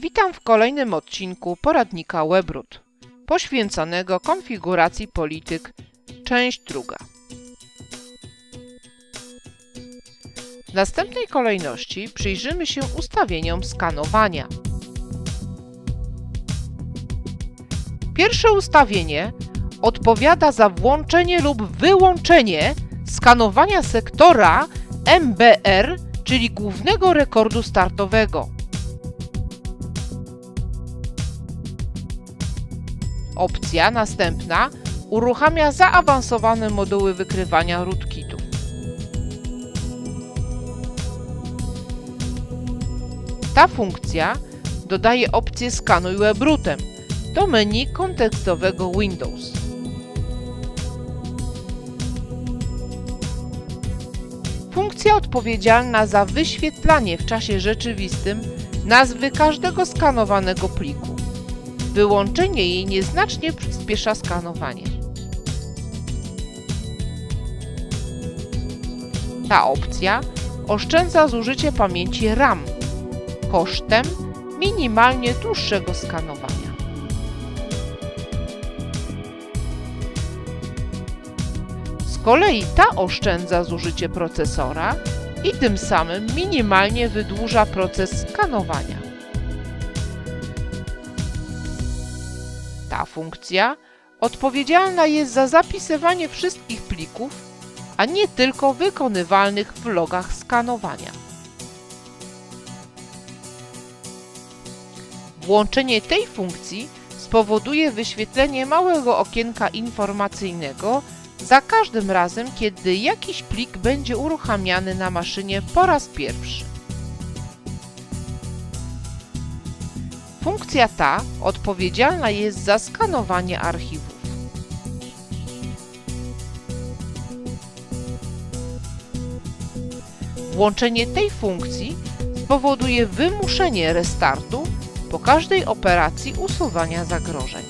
Witam w kolejnym odcinku poradnika Webroot, poświęconego konfiguracji polityk, część druga. W następnej kolejności przyjrzymy się ustawieniom skanowania. Pierwsze ustawienie odpowiada za włączenie lub wyłączenie skanowania sektora MBR, czyli głównego rekordu startowego. Opcja następna uruchamia zaawansowane moduły wykrywania rootkitów. Ta funkcja dodaje opcję Skanuj webrootem do menu kontekstowego Windows. Funkcja odpowiedzialna za wyświetlanie w czasie rzeczywistym nazwy każdego skanowanego pliku. Wyłączenie jej nieznacznie przyspiesza skanowanie. Ta opcja oszczędza zużycie pamięci RAM kosztem minimalnie dłuższego skanowania. Z kolei ta oszczędza zużycie procesora i tym samym minimalnie wydłuża proces skanowania. Ta funkcja odpowiedzialna jest za zapisywanie wszystkich plików, a nie tylko wykonywalnych w logach skanowania. Włączenie tej funkcji spowoduje wyświetlenie małego okienka informacyjnego za każdym razem, kiedy jakiś plik będzie uruchamiany na maszynie po raz pierwszy. Funkcja ta odpowiedzialna jest za skanowanie archiwów. Włączenie tej funkcji spowoduje wymuszenie restartu po każdej operacji usuwania zagrożeń.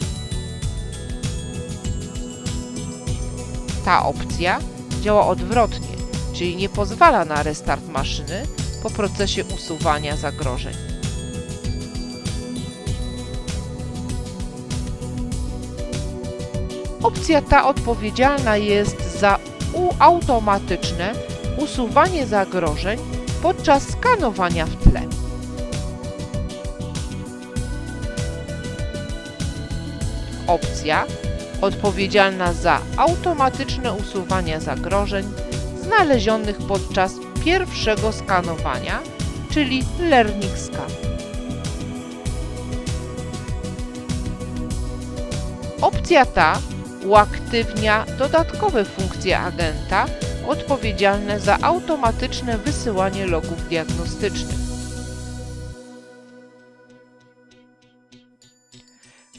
Ta opcja działa odwrotnie, czyli nie pozwala na restart maszyny po procesie usuwania zagrożeń. Opcja ta odpowiedzialna jest za automatyczne usuwanie zagrożeń podczas skanowania w tle. Opcja odpowiedzialna za automatyczne usuwanie zagrożeń znalezionych podczas pierwszego skanowania, czyli Learning Scan. Opcja ta uaktywnia dodatkowe funkcje agenta odpowiedzialne za automatyczne wysyłanie logów diagnostycznych.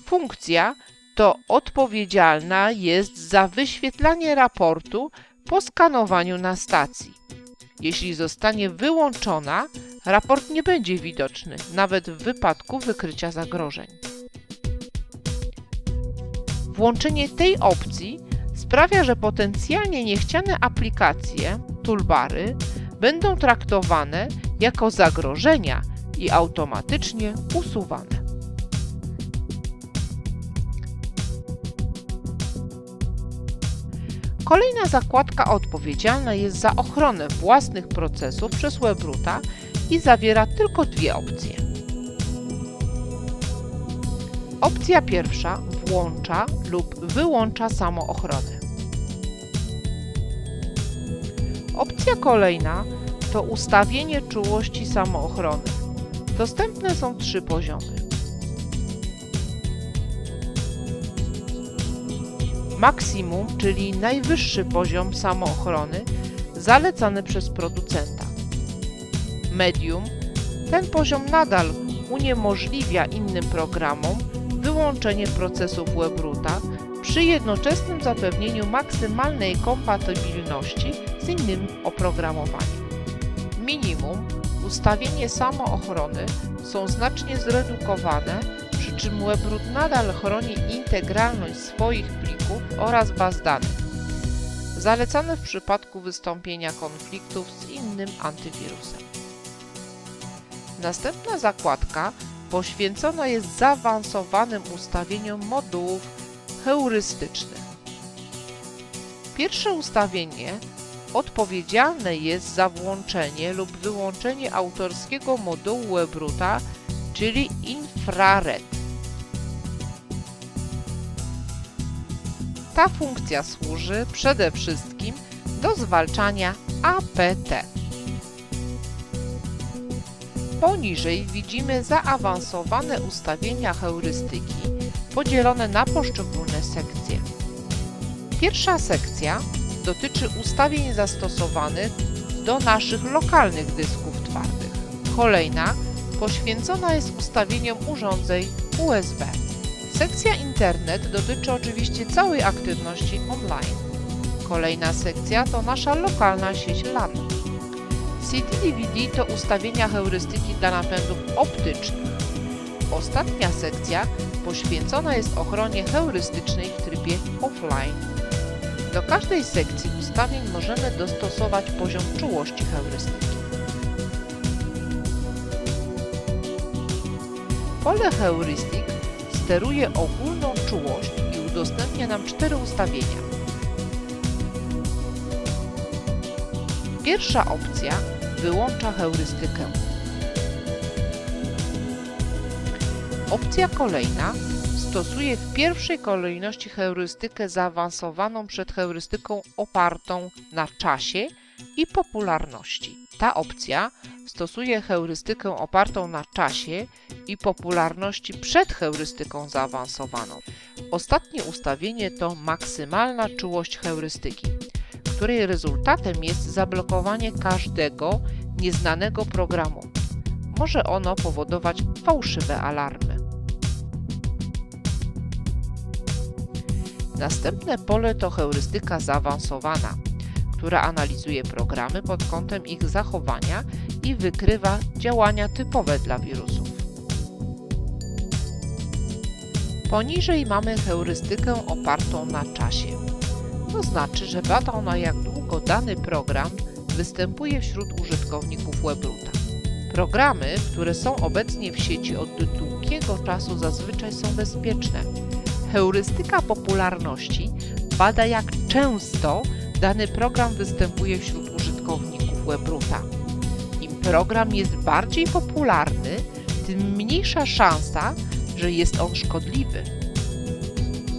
Funkcja to odpowiedzialna jest za wyświetlanie raportu po skanowaniu na stacji. Jeśli zostanie wyłączona, raport nie będzie widoczny, nawet w wypadku wykrycia zagrożeń. Włączenie tej opcji sprawia, że potencjalnie niechciane aplikacje, toolbary, będą traktowane jako zagrożenia i automatycznie usuwane. Kolejna zakładka odpowiedzialna jest za ochronę własnych procesów przez Webroota i zawiera tylko dwie opcje. Opcja pierwsza włącza lub wyłącza samoochronę. Opcja kolejna to ustawienie czułości samoochrony. Dostępne są trzy poziomy. Maksimum, czyli najwyższy poziom samoochrony zalecany przez producenta. Medium, ten poziom nadal uniemożliwia innym programom wyłączenie procesów Webroota przy jednoczesnym zapewnieniu maksymalnej kompatybilności z innym oprogramowaniem. Minimum, ustawienie samoochrony są znacznie zredukowane, przy czym Webroot nadal chroni integralność swoich plików oraz baz danych. Zalecane w przypadku wystąpienia konfliktów z innym antywirusem. Następna zakładka poświęcona jest zaawansowanym ustawieniom modułów heurystycznych. Pierwsze ustawienie odpowiedzialne jest za włączenie lub wyłączenie autorskiego modułu Webruta, czyli infrared. Ta funkcja służy przede wszystkim do zwalczania APT. Poniżej widzimy zaawansowane ustawienia heurystyki podzielone na poszczególne sekcje. Pierwsza sekcja dotyczy ustawień zastosowanych do naszych lokalnych dysków twardych. Kolejna poświęcona jest ustawieniom urządzeń USB. Sekcja Internet dotyczy oczywiście całej aktywności online. Kolejna sekcja to nasza lokalna sieć LAN. CD-DVD to ustawienia heurystyki dla napędów optycznych. Ostatnia sekcja poświęcona jest ochronie heurystycznej w trybie offline. Do każdej sekcji ustawień możemy dostosować poziom czułości heurystyki. Pole heurystyk steruje ogólną czułość i udostępnia nam cztery ustawienia. Pierwsza opcja wyłącza heurystykę. Opcja kolejna stosuje w pierwszej kolejności heurystykę zaawansowaną przed heurystyką opartą na czasie i popularności. Ta opcja stosuje heurystykę opartą na czasie i popularności przed heurystyką zaawansowaną. Ostatnie ustawienie to maksymalna czułość heurystyki, której rezultatem jest zablokowanie każdego nieznanego programu. Może ono powodować fałszywe alarmy. Następne pole to heurystyka zaawansowana, która analizuje programy pod kątem ich zachowania i wykrywa działania typowe dla wirusów. Poniżej mamy heurystykę opartą na czasie. To znaczy, że bada ona jak długo dany program występuje wśród użytkowników Webruta. Programy, które są obecnie w sieci od długiego czasu zazwyczaj są bezpieczne. Heurystyka popularności bada jak często dany program występuje wśród użytkowników Webruta. Im program jest bardziej popularny, tym mniejsza szansa, że jest on szkodliwy.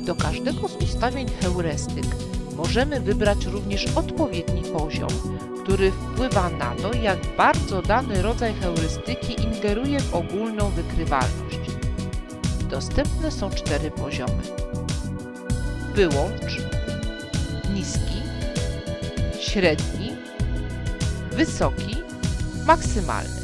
Do każdego z ustawień heurystyk możemy wybrać również odpowiedni poziom, który wpływa na to, jak bardzo dany rodzaj heurystyki ingeruje w ogólną wykrywalność. Dostępne są cztery poziomy. Wyłącz, niski, średni, wysoki, maksymalny.